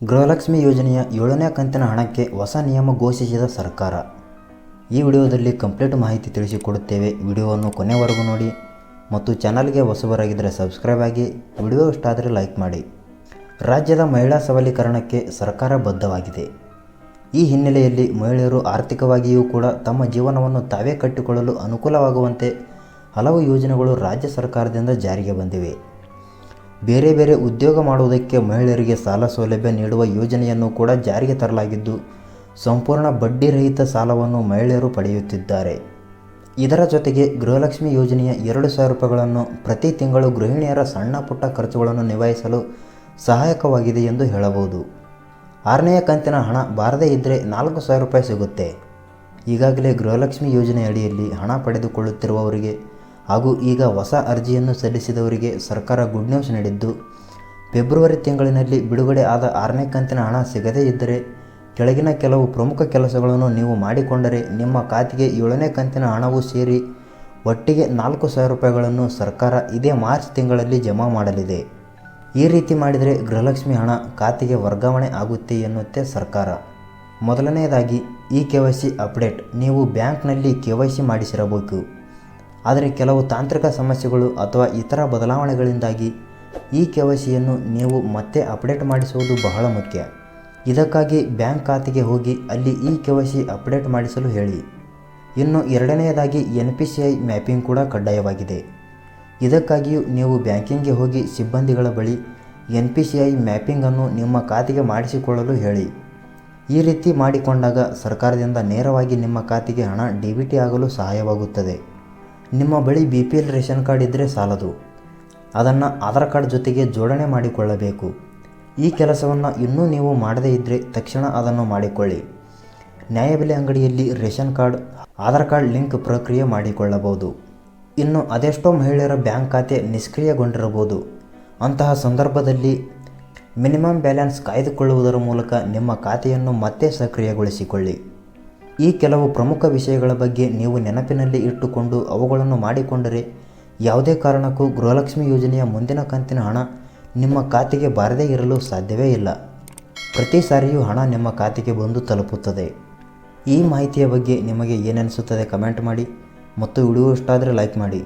ಗೃಹಲಕ್ಷ್ಮಿ ಯೋಜನೆಯ ಏಳನೇ ಕಂತಿನ ಹಣಕ್ಕೆ ಹೊಸ ನಿಯಮ ಘೋಷಿಸಿದ ಸರ್ಕಾರ. ಈ ವಿಡಿಯೋದಲ್ಲಿ ಕಂಪ್ಲೀಟ್ ಮಾಹಿತಿ ತಿಳಿಸಿಕೊಡುತ್ತೇವೆ. ವಿಡಿಯೋವನ್ನು ಕೊನೆವರೆಗೂ ನೋಡಿ ಮತ್ತು ಚಾನಲ್ಗೆ ಹೊಸಬರಾಗಿದ್ದರೆ ಸಬ್ಸ್ಕ್ರೈಬ್ ಆಗಿ ವಿಡಿಯೋ ಇಷ್ಟ ಆದರೆ ಲೈಕ್ ಮಾಡಿ. ರಾಜ್ಯದ ಮಹಿಳಾ ಸಬಲೀಕರಣಕ್ಕೆ ಸರ್ಕಾರ ಬದ್ಧವಾಗಿದೆ. ಈ ಹಿನ್ನೆಲೆಯಲ್ಲಿ ಮಹಿಳೆಯರು ಆರ್ಥಿಕವಾಗಿಯೂ ಕೂಡ ತಮ್ಮ ಜೀವನವನ್ನು ತಾವೇ ಕಟ್ಟಿಕೊಳ್ಳಲು ಅನುಕೂಲವಾಗುವಂತೆ ಹಲವು ಯೋಜನೆಗಳು ರಾಜ್ಯ ಸರ್ಕಾರದಿಂದ ಜಾರಿಗೆ ಬಂದಿವೆ. ಬೇರೆ ಬೇರೆ ಉದ್ಯೋಗ ಮಾಡುವುದಕ್ಕೆ ಮಹಿಳೆಯರಿಗೆ ಸಾಲ ಸೌಲಭ್ಯ ನೀಡುವ ಯೋಜನೆಯನ್ನು ಕೂಡ ಜಾರಿಗೆ ತರಲಾಗಿದ್ದು, ಸಂಪೂರ್ಣ ಬಡ್ಡಿರಹಿತ ಸಾಲವನ್ನು ಮಹಿಳೆಯರು ಪಡೆಯುತ್ತಿದ್ದಾರೆ. ಇದರ ಜೊತೆಗೆ ಗೃಹಲಕ್ಷ್ಮಿ ಯೋಜನೆಯ ಎರಡು ಸಾವಿರ ರೂಪಾಯಿಗಳನ್ನು ಪ್ರತಿ ತಿಂಗಳು ಗೃಹಿಣಿಯರ ಸಣ್ಣ ಪುಟ್ಟ ಖರ್ಚುಗಳನ್ನು ನಿಭಾಯಿಸಲು ಸಹಾಯಕವಾಗಿದೆ ಎಂದು ಹೇಳಬಹುದು. ಆರನೆಯ ಕಂತಿನ ಹಣ ಬಾರದೇ ಇದ್ದರೆ ನಾಲ್ಕು ಸಾವಿರ ರೂಪಾಯಿ ಸಿಗುತ್ತೆ. ಈಗಾಗಲೇ ಗೃಹಲಕ್ಷ್ಮಿ ಯೋಜನೆ ಅಡಿಯಲ್ಲಿ ಹಣ ಪಡೆದುಕೊಳ್ಳುತ್ತಿರುವವರಿಗೆ ಹಾಗೂ ಈಗ ಹೊಸ ಅರ್ಜಿಯನ್ನು ಸಲ್ಲಿಸಿದವರಿಗೆ ಸರ್ಕಾರ ಗುಡ್ ನ್ಯೂಸ್ ನೀಡಿದ್ದು, ಫೆಬ್ರವರಿ ತಿಂಗಳಿನಲ್ಲಿ ಬಿಡುಗಡೆ ಆದ ಆರನೇ ಕಂತಿನ ಹಣ ಸಿಗದೇ ಇದ್ದರೆ ಕೆಳಗಿನ ಕೆಲವು ಪ್ರಮುಖ ಕೆಲಸಗಳನ್ನು ನೀವು ಮಾಡಿಕೊಂಡರೆ ನಿಮ್ಮ ಖಾತೆಗೆ ಏಳನೇ ಕಂತಿನ ಹಣವು ಸೇರಿ ಒಟ್ಟಿಗೆ ನಾಲ್ಕು ಸಾವಿರ ರೂಪಾಯಿಗಳನ್ನು ಸರ್ಕಾರ ಇದೇ ಮಾರ್ಚ್ ತಿಂಗಳಲ್ಲಿ ಜಮಾ ಮಾಡಲಿದೆ. ಈ ರೀತಿ ಮಾಡಿದರೆ ಗೃಹಲಕ್ಷ್ಮಿ ಹಣ ಖಾತೆಗೆ ವರ್ಗಾವಣೆ ಆಗುತ್ತೆ ಎನ್ನುತ್ತೆ ಸರ್ಕಾರ. ಮೊದಲನೆಯದಾಗಿ e K Y C update. ನೀವು ಬ್ಯಾಂಕ್ನಲ್ಲಿ ಕೆ ವೈ ಸಿ ಮಾಡಿಸಿರಬೇಕು. ಆದರೆ ಕೆಲವು ತಾಂತ್ರಿಕ ಸಮಸ್ಯೆಗಳು ಅಥವಾ ಇತರ ಬದಲಾವಣೆಗಳಿಂದಾಗಿ ಈ ಕೆ ಸಿಯನ್ನು ನೀವು ಮತ್ತೆ ಅಪ್ಡೇಟ್ ಮಾಡಿಸುವುದು ಬಹಳ ಮುಖ್ಯ. ಇದಕ್ಕಾಗಿ ಬ್ಯಾಂಕ್ ಖಾತೆಗೆ ಹೋಗಿ ಅಲ್ಲಿ ಈ ಕೆ ಸಿ ಅಪ್ಡೇಟ್ ಮಾಡಿಸಲು ಹೇಳಿ. ಇನ್ನು ಎರಡನೆಯದಾಗಿ N P C I mapping ಕೂಡ ಕಡ್ಡಾಯವಾಗಿದೆ. ಇದಕ್ಕಾಗಿಯೂ ನೀವು ಬ್ಯಾಂಕಿಂಗ್ಗೆ ಹೋಗಿ ಸಿಬ್ಬಂದಿಗಳ ಬಳಿ ಎನ್ ಪಿ ಸಿ ಐ ಮ್ಯಾಪಿಂಗನ್ನು ನಿಮ್ಮ ಖಾತೆಗೆ ಮಾಡಿಸಿಕೊಳ್ಳಲು ಹೇಳಿ. ಈ ರೀತಿ ಮಾಡಿಕೊಂಡಾಗ ಸರ್ಕಾರದಿಂದ ನೇರವಾಗಿ ನಿಮ್ಮ ಖಾತೆಗೆ ಹಣ ಡಿ ಆಗಲು ಸಹಾಯವಾಗುತ್ತದೆ. ನಿಮ್ಮ ಬಳಿ B P L ration card ಇದ್ದರೆ ಸಾಲದು. ಅದನ್ನು ಆಧಾರ್ ಕಾರ್ಡ್ ಜೊತೆಗೆ ಜೋಡಣೆ ಮಾಡಿಕೊಳ್ಳಬೇಕು. ಈ ಕೆಲಸವನ್ನು ಇನ್ನೂ ನೀವು ಮಾಡದೇ ಇದ್ದರೆ ತಕ್ಷಣ ಅದನ್ನು ಮಾಡಿಕೊಳ್ಳಿ. ನ್ಯಾಯಬೆಲೆ ಅಂಗಡಿಯಲ್ಲಿ ration card, Aadhaar card link ಪ್ರಕ್ರಿಯೆ ಮಾಡಿಕೊಳ್ಳಬಹುದು. ಇನ್ನು ಅದೆಷ್ಟೋ ಮಹಿಳೆಯರ ಬ್ಯಾಂಕ್ ಖಾತೆ ನಿಷ್ಕ್ರಿಯಗೊಂಡಿರಬಹುದು. ಅಂತಹ ಸಂದರ್ಭದಲ್ಲಿ ಮಿನಿಮಮ್ ಬ್ಯಾಲೆನ್ಸ್ ಕಾಯ್ದುಕೊಳ್ಳುವುದರ ಮೂಲಕ ನಿಮ್ಮ ಖಾತೆಯನ್ನು ಮತ್ತೆ ಸಕ್ರಿಯಗೊಳಿಸಿಕೊಳ್ಳಿ. ಈ ಕೆಲವು ಪ್ರಮುಖ ವಿಷಯಗಳ ಬಗ್ಗೆ ನೀವು ನೆನಪಿನಲ್ಲಿ ಇಟ್ಟುಕೊಂಡು ಅವುಗಳನ್ನು ಮಾಡಿಕೊಂಡರೆ ಯಾವುದೇ ಕಾರಣಕ್ಕೂ ಗೃಹಲಕ್ಷ್ಮಿ ಯೋಜನೆಯ ಮುಂದಿನ ಕಂತಿನ ಹಣ ನಿಮ್ಮ ಖಾತೆಗೆ ಬಾರದೇ ಇರಲು ಸಾಧ್ಯವೇ ಇಲ್ಲ. ಪ್ರತಿ ಸಾರಿಯೂ ಹಣ ನಿಮ್ಮ ಖಾತೆಗೆ ಬಂದು ತಲುಪುತ್ತದೆ. ಈ ಮಾಹಿತಿಯ ಬಗ್ಗೆ ನಿಮಗೆ ಏನನಿಸುತ್ತದೆ ಕಮೆಂಟ್ ಮಾಡಿ ಮತ್ತು ವಿಡಿಯೋ ಇಷ್ಟ ಆದರೆ ಲೈಕ್ ಮಾಡಿ.